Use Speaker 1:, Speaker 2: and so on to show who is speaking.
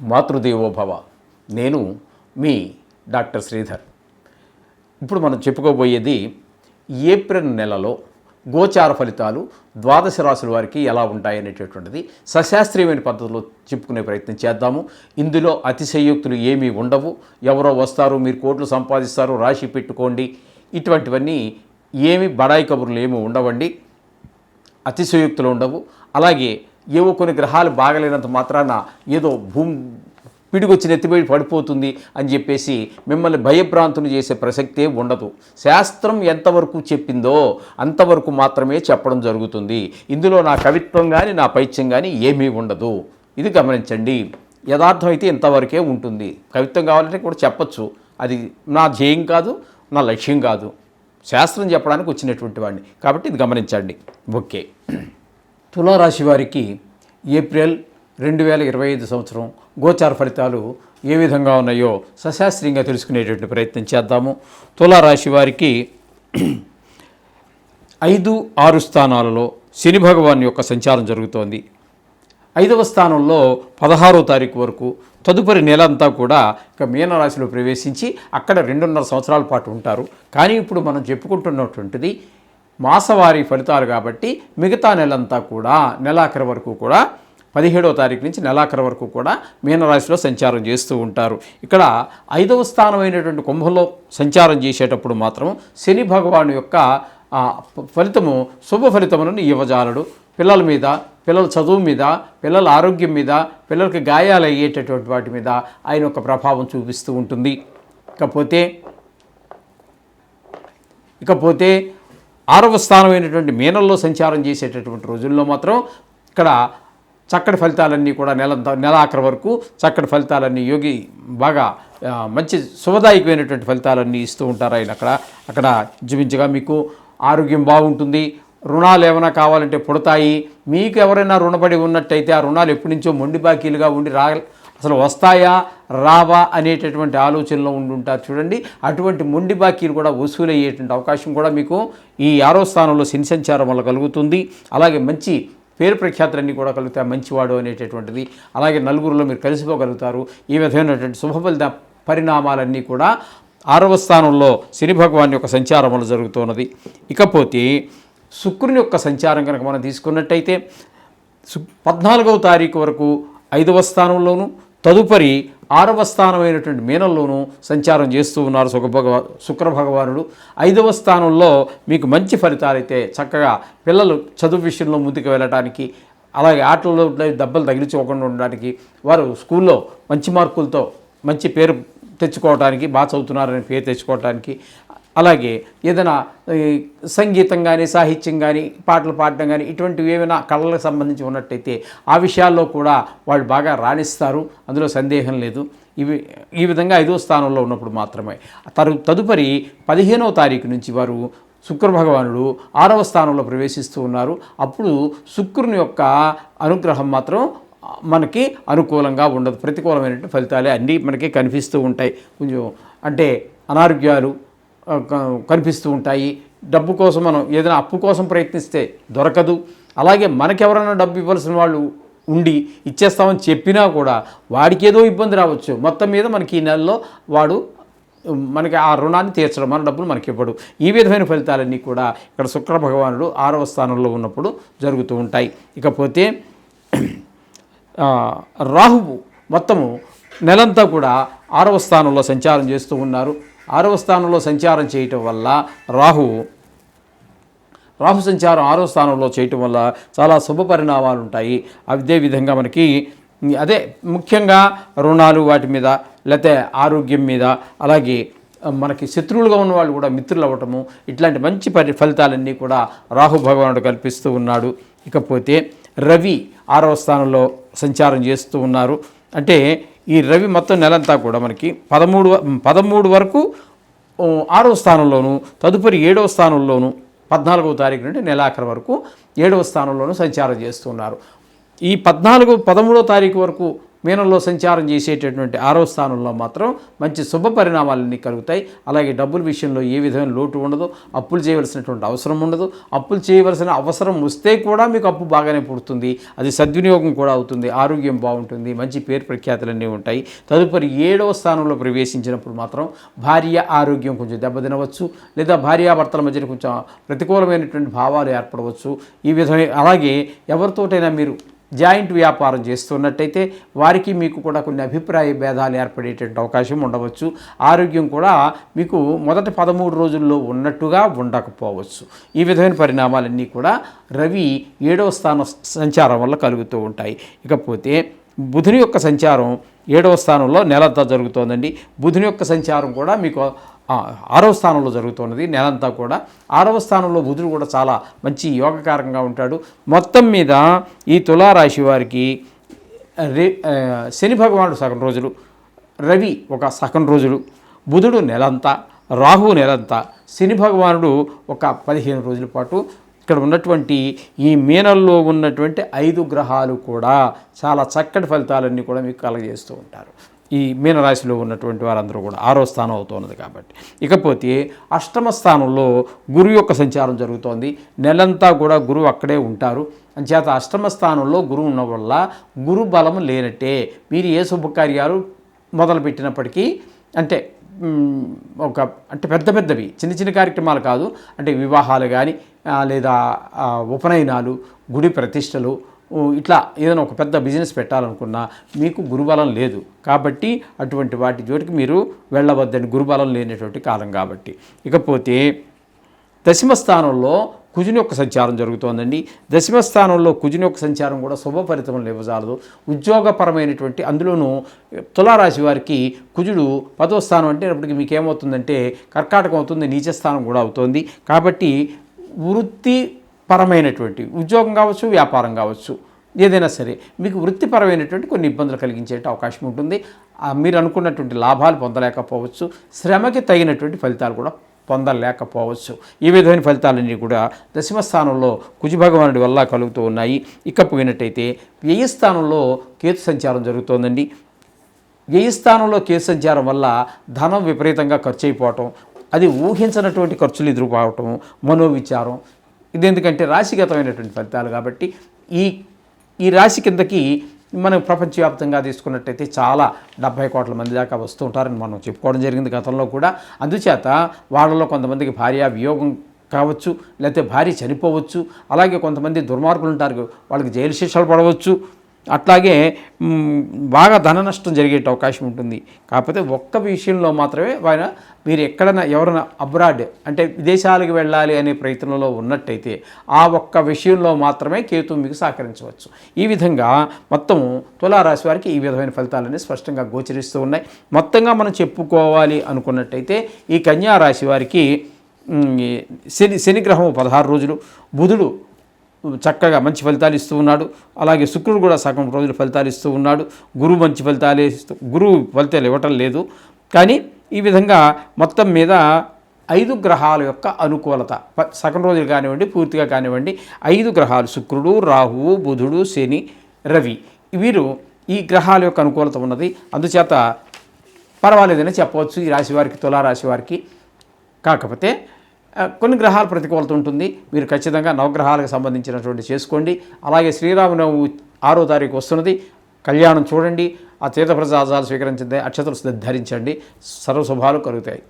Speaker 1: మాతృదేవోభవ. నేను మీ డాక్టర్ శ్రీధర్. ఇప్పుడు మనం చెప్పుకోబోయేది ఏప్రిల్ నెలలో గోచార ఫలితాలు ద్వాదశ రాశుల వారికి ఎలా ఉంటాయనేటటువంటిది సశాస్త్రీయమైన పద్ధతిలో చెప్పుకునే ప్రయత్నం చేద్దాము. ఇందులో అతిశయోక్తులు ఏమీ ఉండవు. ఎవరో వస్తారు మీరు కోట్లు సంపాదిస్తారు రాశి పెట్టుకోండి. ఇటువంటివన్నీ ఏమి బడాయి కబుర్లు ఏమి ఉండవండి. అతిశయోక్తులు ఉండవు. అలాగే ఏవో కొన్ని గ్రహాలు బాగలేనంత మాత్రాన ఏదో భూమి పిడిగొచ్చి నెత్తిపోయి పడిపోతుంది అని చెప్పేసి మిమ్మల్ని భయభ్రాంతులు చేసే ప్రసక్తే ఉండదు. శాస్త్రం ఎంతవరకు చెప్పిందో అంతవరకు మాత్రమే చెప్పడం జరుగుతుంది. ఇందులో నా కవిత్వం కానీ నా పైత్యం కానీ ఏమీ ఉండదు. ఇది గమనించండి. యథార్థం అయితే ఇంతవరకే ఉంటుంది. కవిత్వం కావాలంటే కూడా చెప్పచ్చు. అది నా ధ్యేయం కాదు నా లక్ష్యం కాదు. శాస్త్రం చెప్పడానికి వచ్చినటువంటి వాడిని. కాబట్టి ఇది గమనించండి. ఓకే. తులారాశి వారికి ఏప్రిల్ రెండు వేల ఇరవై ఐదు సంవత్సరం గోచార ఫలితాలు ఏ విధంగా ఉన్నాయో సశాస్త్రీయంగా తెలుసుకునేటువంటి ప్రయత్నం చేద్దాము. తులారాశి వారికి ఐదు ఆరు స్థానాలలో శని భగవాన్ యొక్క సంచారం జరుగుతోంది. ఐదవ స్థానంలో పదహారో తారీఖు వరకు తదుపరి నెల అంతా కూడా ఇక మీనరాశిలో ప్రవేశించి అక్కడ రెండున్నర సంవత్సరాల పాటు ఉంటారు. కానీ ఇప్పుడు మనం చెప్పుకుంటున్నటువంటిది మాసవారీ ఫలితాలు కాబట్టి మిగతా నెలంతా కూడా నెలాఖరి వరకు కూడా పదిహేడవ తారీఖు నుంచి నెలాఖరు వరకు కూడా మీనరాశిలో సంచారం చేస్తూ ఉంటారు. ఇక్కడ ఐదవ స్థానమైనటువంటి కుంభంలో సంచారం చేసేటప్పుడు మాత్రం శని భగవాను యొక్క ఫలితము శుభ ఫలితములను ఇవ్వజాలడు పిల్లల మీద పిల్లల చదువు మీద పిల్లల ఆరోగ్యం మీద పిల్లలకి గాయాలు అయ్యేటటువంటి వాటి మీద ఆయన యొక్క ప్రభావం చూపిస్తూ ఉంటుంది. ఇకపోతే ఇకపోతే ఆరవ స్థానమైనటువంటి మీనంలో సంచారం చేసేటటువంటి రోజుల్లో మాత్రం ఇక్కడ చక్కటి ఫలితాలన్నీ కూడా నెల నెలాఖరు వరకు చక్కటి ఫలితాలన్నీ యోగి బాగా మంచి శుభదాయకమైనటువంటి ఫలితాలన్నీ ఇస్తూ ఉంటారు ఆయన అక్కడ. అక్కడ ఇంచుమించుగా మీకు ఆరోగ్యం బాగుంటుంది రుణాలు ఏమైనా కావాలంటే పుడతాయి. మీకు ఎవరైనా రుణపడి ఉన్నట్టయితే ఆ రుణాలు ఎప్పటి నుంచో మొండి బాకీలుగా ఉండి రా అసలు వస్తాయా రావా అనేటటువంటి ఆలోచనలో ఉండి ఉంటారు చూడండి. అటువంటి మొండి బాకీలు కూడా వసూలు అయ్యేటువంటి అవకాశం కూడా మీకు ఈ ఆరో స్థానంలో శని సంచారం వల్ల కలుగుతుంది. అలాగే మంచి పేరు ప్రఖ్యాతులన్నీ కూడా కలుగుతాయి మంచివాడు అనేటటువంటిది. అలాగే నలుగురిలో మీరు కలిసిపోగలుగుతారు. ఈ విధమైనటువంటి శుభఫలిత పరిణామాలన్నీ కూడా ఆరవ స్థానంలో శని భగవాన్ యొక్క సంచారం వల్ల జరుగుతున్నది. ఇకపోతే శుక్రుని యొక్క సంచారం కనుక మనం తీసుకున్నట్టయితే సు పద్నాలుగవ తారీఖు వరకు ఐదవ స్థానంలోను తదుపరి ఆరవ స్థానమైనటువంటి మీనంలోనూ సంచారం చేస్తూ ఉన్నారు సుఖభగవ శుక్రభగవానుడు శుక్ర భగవానుడు. ఐదవ స్థానంలో మీకు మంచి ఫలితాలైతే చక్కగా పిల్లలు చదువు విషయంలో ముందుకు వెళ్ళడానికి అలాగే ఆటల్లో దెబ్బలు తగిలించుకోకుండా ఉండడానికి వారు స్కూల్లో మంచి మార్కులతో మంచి పేరు తెచ్చుకోవడానికి బాగా చదువుతున్నారని పేరు తెచ్చుకోవడానికి అలాగే ఏదైనా సంగీతం కానీ సాహిత్యం కానీ పాటలు పాడడం కానీ ఇటువంటివి ఏమైనా కళలకు సంబంధించి ఉన్నట్టయితే ఆ విషయాల్లో కూడా వాళ్ళు బాగా రాణిస్తారు. అందులో సందేహం లేదు. ఇవి ఈ విధంగా ఐదో స్థానంలో ఉన్నప్పుడు మాత్రమే. తరు తదుపరి పదిహేనవ తారీఖు నుంచి వారు శుక్ర భగవానుడు ఆరవ స్థానంలో ప్రవేశిస్తూ ఉన్నారు. అప్పుడు శుక్రుని యొక్క అనుగ్రహం మాత్రం మనకి అనుకూలంగా ఉండదు. ప్రతికూలమైనటువంటి ఫలితాలే అన్నీ మనకి కనిపిస్తూ ఉంటాయి. కొంచెం అంటే అనారోగ్యాలు కనిపిస్తూ ఉంటాయి. డబ్బు కోసం మనం ఏదైనా అప్పు కోసం ప్రయత్నిస్తే దొరకదు. అలాగే మనకెవరైనా డబ్బు ఇవ్వాల్సిన వాళ్ళు ఉండి ఇచ్చేస్తామని చెప్పినా కూడా వాడికి ఏదో ఇబ్బంది రావచ్చు. మొత్తం మీద మనకి ఈ నెలలో వాడు మనకి ఆ రుణాన్ని తీర్చడం మన డబ్బులు మనకి ఇవ్వడు. ఈ విధమైన ఫలితాలన్నీ కూడా ఇక్కడ శుక్ర భగవానుడు ఆరవ స్థానంలో ఉన్నప్పుడు జరుగుతూ ఉంటాయి. ఇకపోతే రాహువు మొత్తము నెలంతా కూడా ఆరవ స్థానంలో సంచారం చేస్తూ ఉన్నారు. ఆరవ స్థానంలో సంచారం చేయటం వల్ల రాహువు రాహు సంచారం ఆరో స్థానంలో చేయటం వల్ల చాలా శుభ పరిణామాలు ఉంటాయి. అదేవిధంగా మనకి అదే ముఖ్యంగా రుణాలు వాటి మీద లేకపోతే ఆరోగ్యం మీద అలాగే మనకి శత్రువులుగా ఉన్న వాళ్ళు కూడా మిత్రులు అవ్వటము ఇట్లాంటి మంచి పరి ఫలితాలన్నీ కూడా రాహు భగవానుడు కల్పిస్తూ ఉన్నాడు. ఇకపోతే రవి ఆరవ స్థానంలో సంచారం చేస్తూ ఉన్నారు. అంటే ఈ రవి మొత్తం నెలంతా కూడా మనకి పదమూడు పదమూడు వరకు ఆరో స్థానంలోను తదుపరి ఏడవ స్థానంలోను పద్నాలుగవ తారీఖు నుండి నెలాఖరు వరకు ఏడవ స్థానంలోనూ సంచారం చేస్తున్నారు. ఈ పద్నాలుగు పదమూడవ తారీఖు వరకు మీనంలో సంచారం చేసేటటువంటి ఆరో స్థానంలో మాత్రం మంచి శుభ పరిణామాలన్నీ కలుగుతాయి. అలాగే డబ్బుల విషయంలో ఏ విధమైన లోటు ఉండదు. అప్పులు చేయవలసినటువంటి అవసరం ఉండదు. అప్పులు చేయవలసిన అవసరం వస్తే కూడా మీకు అప్పు బాగానే పుడుతుంది. అది సద్వినియోగం కూడా అవుతుంది. ఆరోగ్యం బాగుంటుంది. మంచి పేరు ప్రఖ్యాతులన్నీ ఉంటాయి. తదుపరి ఏడవ స్థానంలో ప్రవేశించినప్పుడు మాత్రం భార్య ఆరోగ్యం కొంచెం దెబ్బతినవచ్చు. లేదా భార్యాభర్తల మధ్యన కొంచెం ప్రతికూలమైనటువంటి భావాలు ఏర్పడవచ్చు. ఈ విధమైన అలాగే ఎవరితోటైనా మీరు జాయింట్ వ్యాపారం చేస్తున్నట్టయితే వారికి మీకు కూడా కొన్ని అభిప్రాయ భేదాలు ఏర్పడేటువంటి అవకాశం ఉండవచ్చు. ఆరోగ్యం కూడా మీకు మొదటి పదమూడు రోజుల్లో ఉన్నట్టుగా ఉండకపోవచ్చు. ఈ విధమైన పరిణామాలన్నీ కూడా రవి ఏడవ స్థాన సంచారం వల్ల కలుగుతూ ఉంటాయి. ఇకపోతే బుధుని యొక్క సంచారం ఏడవ స్థానంలో నెలంతా జరుగుతోందండి. బుధుని యొక్క సంచారం కూడా మీకు ఆరవ స్థానంలో జరుగుతున్నది. నెలంతా కూడా ఆరవ స్థానంలో బుధుడు కూడా చాలా మంచి యోగకారంగా ఉంటాడు. మొత్తం మీద ఈ తులారాశి వారికి రే శని భగవానుడు సగం రోజులు రవి ఒక సగం రోజులు బుధుడు నెలంతా రాహువు నెలంతా శని భగవానుడు ఒక పదిహేను రోజుల పాటు ఇక్కడ ఉన్నటువంటి ఈ మీనల్లో ఉన్నటువంటి ఐదు గ్రహాలు కూడా చాలా చక్కటి ఫలితాలన్నీ కూడా మీకు కలగజేస్తూ ఉంటారు. ఈ మీనరాశిలో ఉన్నటువంటి వారందరూ కూడా ఆరో స్థానం అవుతున్నది కాబట్టి. ఇకపోతే అష్టమ స్థానంలో గురు యొక్క సంచారం జరుగుతోంది. నెలంతా కూడా గురువు అక్కడే ఉంటారు. అంచేత అష్టమ స్థానంలో గురువు ఉన్న వల్ల గురు బలం లేనట్టే. మీరు ఏ శుభకార్యాలు మొదలుపెట్టినప్పటికీ అంటే ఒక అంటే పెద్ద పెద్దవి చిన్న చిన్న కార్యక్రమాలు కాదు. అంటే వివాహాలు కానీ లేదా ఉపనయనాలు గుడి ప్రతిష్టలు ఇట్లా ఏదైనా ఒక పెద్ద బిజినెస్ పెట్టాలనుకున్నా మీకు గురుబలం లేదు. కాబట్టి అటువంటి వాటి జోటికి మీరు వెళ్ళవద్దని గురుబలం లేనటువంటి కాలం కాబట్టి. ఇకపోతే దశమ స్థానంలో కుజుని యొక్క సంచారం జరుగుతోందండి. దశమ స్థానంలో కుజుని యొక్క సంచారం కూడా శుభ ఫలితములు ఇవ్వజాలదు ఉద్యోగపరమైనటువంటి అందులోనూ తులారాశి వారికి కుజుడు పదో స్థానం అంటే అప్పటికి మీకు ఏమవుతుందంటే కర్కాటకం అవుతుంది నీచ స్థానం కూడా అవుతుంది. కాబట్టి వృత్తిపరమైనటువంటి ఉద్యోగం కావచ్చు వ్యాపారం కావచ్చు ఏదైనా సరే మీకు వృత్తిపరమైనటువంటి కొన్ని ఇబ్బందులు కలిగించే అవకాశం ఉంటుంది. మీరు అనుకున్నటువంటి లాభాలు పొందలేకపోవచ్చు. శ్రమకి తగినటువంటి ఫలితాలు కూడా పొందలేకపోవచ్చు. ఈ విధమైన ఫలితాలన్నీ కూడా దశమ స్థానంలో కుజి భగవానుడి వల్ల కలుగుతూ ఉన్నాయి. ఇకపోయినట్టయితే వ్యయ స్థానంలో కేతు సంచారం జరుగుతోందండి. వ్యయ స్థానంలో కేతు సంచారం వల్ల ధనం విపరీతంగా ఖర్చు అయిపోవటం అది ఊహించినటువంటి ఖర్చులు ఎదురుకోవటం మనోవిచారం. ఇది ఎందుకంటే రాశిగతమైనటువంటి ఫలితాలు కాబట్టి ఈ ఈ రాశి కిందకి మనం ప్రపంచవ్యాప్తంగా తీసుకున్నట్టయితే చాలా డెబ్భై కోట్ల మంది దాకా వస్తూ ఉంటారని మనం చెప్పుకోవడం జరిగింది గతంలో కూడా. అందుచేత వాళ్ళలో కొంతమందికి భార్య వియోగం కావచ్చు లేకపోతే భార్య చనిపోవచ్చు అలాగే కొంతమంది దుర్మార్గులు ఉంటారు. వాళ్ళకి జైలు శిక్షలు పడవచ్చు అట్లాగే బాగా ధన నష్టం జరిగే అవకాశం ఉంటుంది. కాకపోతే ఒక్క విషయంలో మాత్రమే ఆయన మీరు ఎక్కడైనా ఎవరైనా అబ్రాడ్ అంటే విదేశాలకు వెళ్ళాలి అనే ప్రయత్నంలో ఉన్నట్టయితే ఆ ఒక్క విషయంలో మాత్రమే కేతు మీకు సహకరించవచ్చు. ఈ విధంగా మొత్తం తులారాశి వారికి ఈ విధమైన ఫలితాలన్నీ స్పష్టంగా గోచరిస్తూ ఉన్నాయి. మొత్తంగా మనం చెప్పుకోవాలి అనుకున్నట్టయితే ఈ కన్యా రాశి వారికి శని శనిగ్రహం పదహారు రోజులు బుధుడు చక్కగా మంచి ఫలితాలు ఇస్తూ ఉన్నాడు. అలాగే శుక్రుడు కూడా సగం రోజులు ఫలితాలు ఇస్తూ ఉన్నాడు. గురువు మంచి ఫలితాలు ఇస్తూ గురువు ఫలితాలు ఇవ్వటం లేదు. కానీ ఈ విధంగా మొత్తం మీద ఐదు గ్రహాల యొక్క అనుకూలత సగం రోజులు కానివ్వండి పూర్తిగా కానివ్వండి ఐదు గ్రహాలు శుక్రుడు రాహువు బుధుడు శని రవి. వీరు ఈ గ్రహాల యొక్క అనుకూలత ఉన్నది. అందుచేత పర్వాలేదని చెప్పవచ్చు ఈ రాశి వారికి తులారాశి వారికి. కాకపోతే కొన్ని గ్రహాల ప్రతికూలత ఉంటుంది. మీరు ఖచ్చితంగా నవగ్రహాలకు సంబంధించినటువంటి చేసుకోండి. అలాగే శ్రీరామనవమి ఆరో తారీఖు వస్తున్నది. కళ్యాణం చూడండి. ఆ తీర్థప్రసాదాలు స్వీకరించింది అక్షతలు ధరించండి. సర్వశుభాలు కలుగుతాయి.